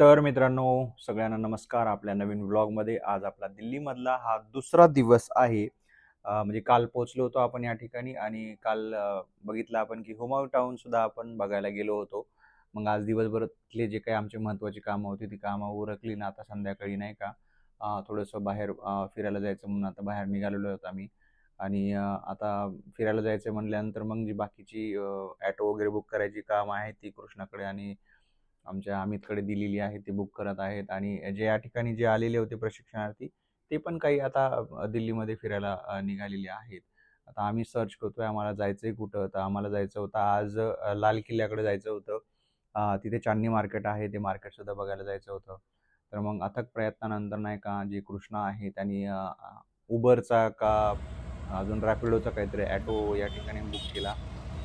तर मित्रांनो सगळ्यांना नमस्कार. आपल्या नवीन व्लॉगमध्ये आज आपला दिल्लीमधला हा दुसरा दिवस आहे. म्हणजे काल पोहोचलो होतो आपण या ठिकाणी आणि काल बघितलं आपण की होमाऊ टाऊन सुद्धा आपण बघायला गेलो होतो. मग आज दिवसभरातले जे काही आमचे महत्त्वाची कामं होती ती कामं उरकली ना आता संध्याकाळी नाही का? थोडंसं बाहेर फिरायला जायचं म्हणून आता बाहेर निघालेलो होतो आम्ही. आणि आता फिरायला जायचं म्हणल्यानंतर मग जी बाकीची ॲटो वगैरे बुक करायची काम आहे ती कृष्णाकडे आणि आमच्या अमितकडे दिलेली आहे ती बुक करत आहेत आणि जे या ठिकाणी जे आलेले होते प्रशिक्षणार्थी ते पण काही आता दिल्लीमध्ये फिरायला निघालेले आहेत. आता आम्ही सर्च करतोय आम्हाला जायचंय कुठं? तर आम्हाला जायचं होतं आज लाल किल्ल्याकडे जायचं होतं. तिथे चांदणी मार्केट आहे ते मार्केट सुद्धा बघायला जायचं होतं. तर मग अथक प्रयत्नानंतर नाही का जे कृष्णा आहे त्यांनी उबरचा का अजून रॅपिडोचा काहीतरी ॲटो या ठिकाणी बुक केला.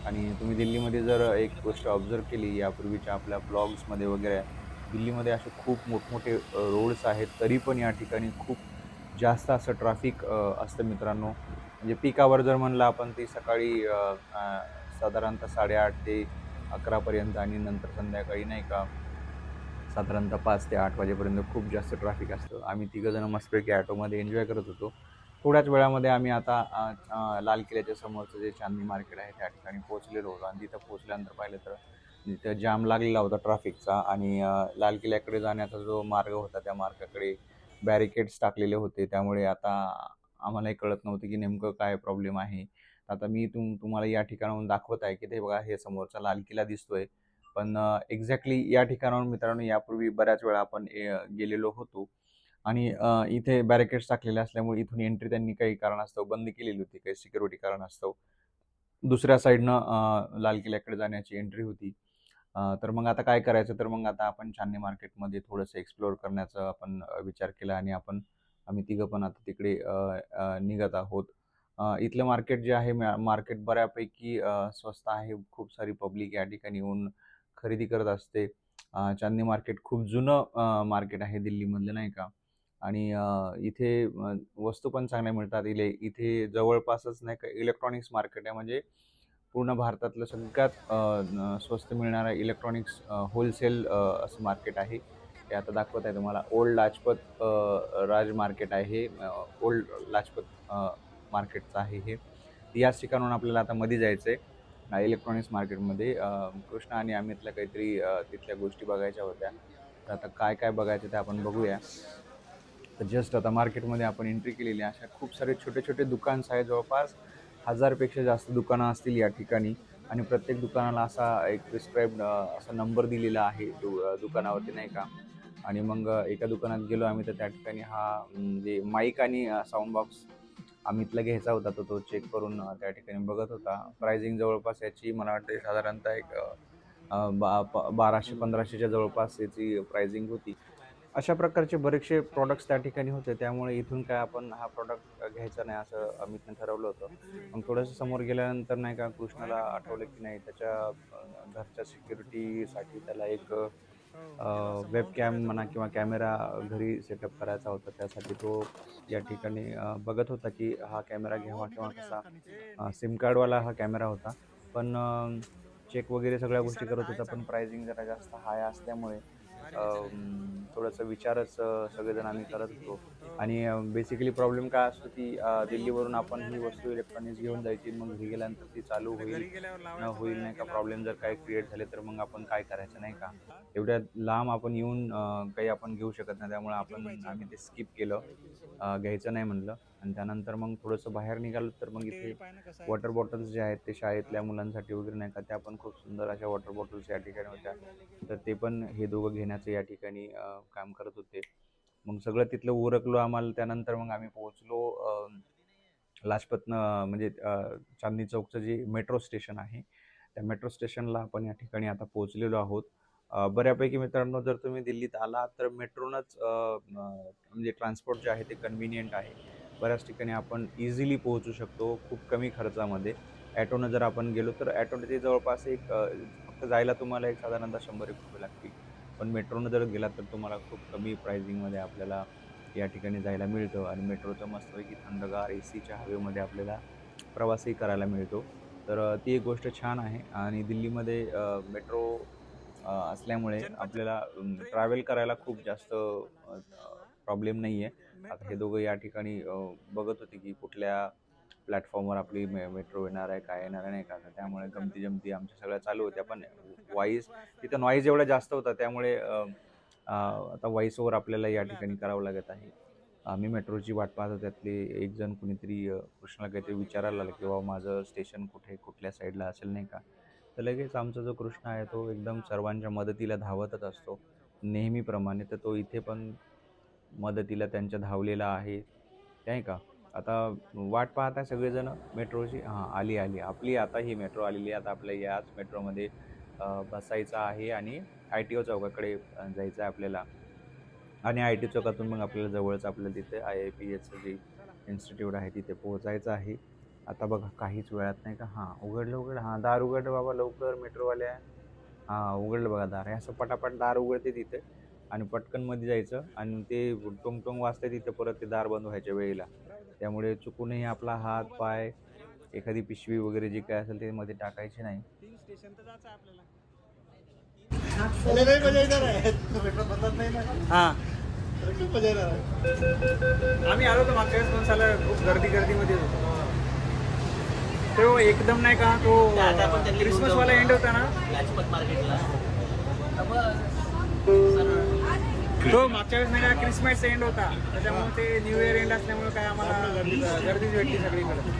आणि तुम्ही दिल्लीमध्ये जर एक गोष्ट ऑब्झर्व केली यापूर्वीच्या आपल्या ब्लॉग्समध्ये वगैरे दिल्लीमध्ये असे खूप मोठमोठे रोड्स आहेत तरी पण या ठिकाणी खूप जास्त असं ट्रॅफिक असतं मित्रांनो. म्हणजे पिकावर जर म्हणलं आपण ती सकाळी साधारणतः साडेआठ ते अकरापर्यंत आणि नंतर संध्याकाळी नाही का साधारणतः पाच ते आठ वाजेपर्यंत खूप जास्त ट्रॅफिक असतं. आम्ही तिघंजणं मस्तपैकी ॲटोमध्ये एन्जॉय करत होतो. थोड्याच वेळामध्ये आम्ही आता लाल किल्ल्याच्या समोरचं जे चांदणी मार्केट आहे त्या ठिकाणी पोहोचलेलो होतो. आणि तिथं पोहोचल्यानंतर पाहिलं तर तिथं जाम लागलेला होता ट्रॅफिकचा. आणि लाल किल्ल्याकडे जाण्याचा जो मार्ग होता त्या मार्गाकडे बॅरिकेड्स टाकलेले होते. त्यामुळे आता आम्हालाही कळत नव्हतं की नेमकं काय प्रॉब्लेम आहे. आता मी तुम तुम्हाला या ठिकाणाहून दाखवत आहे की ते बघा हे समोरचा लाल किल्ला दिसतोय. पण एक्झॅक्टली या ठिकाणाहून मित्रांनो यापूर्वी बऱ्याच वेळा आपण ए- गेलेलो होतो. आणि इथे बॅरिकेड्स टाकलेले असल्यामुळे इथून एंट्री त्यांनी काही कारणास्तव बंद केलेली होती काही सिक्युरिटी कारणास्तव. दुसऱ्या साईडनं लाल किल्ल्याकडे जाण्याची एंट्री होती. तर मग आता काय करायचं? तर मग आता आपण चांदणी मार्केटमध्ये थोडंसं एक्सप्लोअर करण्याचा आपण विचार केला आणि आपण आम्ही तिघं पण आता तिकडे निघत आहोत. इथलं मार्केट जे आहे मार्केट बऱ्यापैकी स्वस्त आहे. खूप सारी पब्लिक या ठिकाणी येऊन खरेदी करत असते. चांदनी चांदणी मार्केट खूप जुनं मार्केट आहे दिल्लीमधलं नाही का? आणि इथे वस्तू पण चांगल्या मिळतात. इले इथे जवळपासच नाही का इलेक्ट्रॉनिक्स मार्केट आहे. म्हणजे पूर्ण भारतातलं सगळ्यात स्वस्त मिळणारा इलेक्ट्रॉनिक्स होलसेल असं मार्केट आहे. ते आता दाखवत आहे तुम्हाला. ओल्ड लाजपत राज मार्केट आहे. ओल्ड लाजपत मार्केटचं आहे हे. याच ठिकाणून आपल्याला आता मध्ये जायचं आहे इलेक्ट्रॉनिक्स मार्केटमध्ये. कृष्णा आणि अमितला काहीतरी तिथल्या गोष्टी बघायच्या होत्या. तर आता काय काय बघायचं ते आपण बघूया. तर जस्ट आता मार्केटमध्ये आपण एंट्री केलेली आहे. अशा खूप सारे छोटे छोटे दुकान्स आहेत. जवळपास हजारपेक्षा जास्त दुकानं असतील या ठिकाणी. आणि प्रत्येक दुकानाला असा एक प्रिस्क्राईब्ड असा नंबर दिलेला आहे दु दुकानावरती नाही का? आणि मग एका दुकानात गेलो आम्ही तर त्या ठिकाणी हा म्हणजे माईक आणि साऊंड बॉक्स अमितला घ्यायचा होता तर तो चेक करून त्या ठिकाणी बघत होता. प्रायझिंग जवळपास याची मला वाटते साधारणतः एक बा प- बाराशे पंधराशेच्या जवळपास याची प्रायझिंग होती. अशा प्रकारचे बरेचसे प्रॉडक्ट्स त्या ठिकाणी होते. त्यामुळे इथून काय आपण हा प्रॉडक्ट घ्यायचा नाही असं अमितने ठरवलं होतं. मग थोडंसं समोर गेल्यानंतर नाही का कृष्णाला आठवलं की नाही त्याच्या घरच्या सिक्युरिटीसाठी त्याला एक वेब कॅम म्हणा किंवा कॅमेरा घरी सेटअप करायचा होता. त्यासाठी तो या ठिकाणी बघत होता की हा कॅमेरा घ्यावा किंवा कसा. सिम कार्डवाला हा कॅमेरा होता. पण चेक वगैरे सगळ्या गोष्टी करत होता. पण प्राइसिंग जरा जास्त हाय असल्यामुळे थोडंसं विचारच सगळेजण आम्ही करत होतो. आणि बेसिकली प्रॉब्लेम काय असतो की दिल्लीवरून आपण ही वस्तू इलेक्ट्रॉनिक्स घेऊन जायची मग घरी गेल्यानंतर ती चालू होईल न होईल नाही का? प्रॉब्लेम जर काही क्रिएट झाले तर मग आपण काय करायचं नाही का? एवढ्या लांब आपण येऊन काही आपण घेऊ शकत नाही. त्यामुळे आपण आम्ही ते स्किप केलं. घ्यायचं नाही म्हणलं. आणि त्यानंतर मग थोडंसं बाहेर निघालो तर मग इथे वॉटर बॉटल्स जे आहेत ते शाळेतल्या मुलांसाठी वगैरे नाही का? त्या पण खूप सुंदर अशा वॉटर बॉटल्स या ठिकाणी होत्या. तर ते पण हे दोघं घेण्याचं या ठिकाणी काम करत होते. मग सगळं तिथलं उरकलो आम्हाला त्यानंतर मग आम्ही पोहोचलो लाजपतनं म्हणजे चांदनी चांदणी चौकचं जे मेट्रो स्टेशन आहे त्या मेट्रो स्टेशनला आपण या ठिकाणी आता पोहोचलेलो आहोत. बऱ्यापैकी मित्रांनो जर तुम्ही दिल्लीत आलात तर मेट्रोनंच म्हणजे ट्रान्सपोर्ट जे आहे ते कन्व्हिनियंट आहे. बऱ्याच ठिकाणी आपण इझिली पोहोचू शकतो खूप कमी खर्चामध्ये. ॲटोनं जर आपण गेलो तर ॲटोनं ते जवळपास एक फक्त जायला तुम्हाला एक साधारणतः शंभर एक रुपये लागतील. पण मेट्रोनं जर गेलात तर तुम्हाला खूप कमी प्राइसिंगमध्ये आपल्याला या ठिकाणी जायला मिळतं आणि मेट्रोचं मस्तपैकी थंडगार ए सीच्या हवेमध्ये आपल्याला प्रवासही करायला मिळतो. तर ती एक गोष्ट छान आहे आणि दिल्लीमध्ये मेट्रो असल्यामुळे आपल्याला ट्रॅव्हल करायला खूप जास्त प्रॉब्लेम नाही आहे आता हे दोघं या ठिकाणी बघत होते की कुठल्या प्लॅटफॉर्मवर आपली मे मेट्रो येणार आहे काय येणार आहे नाही का? तर त्यामुळे गमती जमती आमच्या सगळ्या चालू होत्या. पण वाईस तिथं नॉईज एवढा जास्त होता त्यामुळे आता वॉईस ओव्हर आपल्याला या ठिकाणी करावं लागत आहे. आम्ही मेट्रोची वाट पाहतो त्यातले एक जण कुणीतरी कृष्णाला काहीतरी विचारायला लागलं की बाबा माझं स्टेशन कुठे कुठल्या साईडला असेल नाही का? तर लगेच आमचा जो कृष्ण आहे तो एकदम सर्वांच्या मदतीला धावतच असतो नेहमीप्रमाणे. तर तो इथे पण मदतीला त्यांच्या धावलेला आहे नाही का? आता वाट पाहता सगळेजण मेट्रोची. हां आली आली. आपली आता ही मेट्रो आलेली आहे. आता आपल्या याच मेट्रोमध्ये बसायचं आहे आणि आय टी ओ चौकाकडे जायचं आहे आपल्याला. आणि आय टी चौकातून मग आपल्याला जवळच आपल्याला तिथे आय आय पी एचं जे इन्स्टिट्यूट आहे तिथे पोहोचायचं आहे. आता बघा काहीच वेळात नाही का? हां उघडलं उघडलं. हां दार उघडलं बाबा लवकर मेट्रोवाल्या हां उघडलं बघा दार. हे असं पटापट दार उघडते तिथे आणि पटकनमध्ये जायचं आणि ते टोंग टोंग वाजते तिथे परत ते दार बंद व्हायच्या वेळेला. त्यामुळे चुकूनही आपला हात पाय एखादी पिशवी वगैरे जे काय असेल ते मध्ये टाकायची नाही. हा. आम्ही आलो होतो मागच्या वेळेस पण साला खूप गर्दी गर्दीमध्ये होतो. तो एकदम नाही का तो आता आपण त्यांनी क्रिसमस घेऊन वाला जाऊ. एंड होता ना? लाजपत मार्केटला तो मागच्या वेळेस नाही का क्रिसमस एंड होता. त्याच्यामुळे ते न्यू इयर एंड असल्यामुळे काय आम्हाला गर्दीच भेटली सगळीकडे.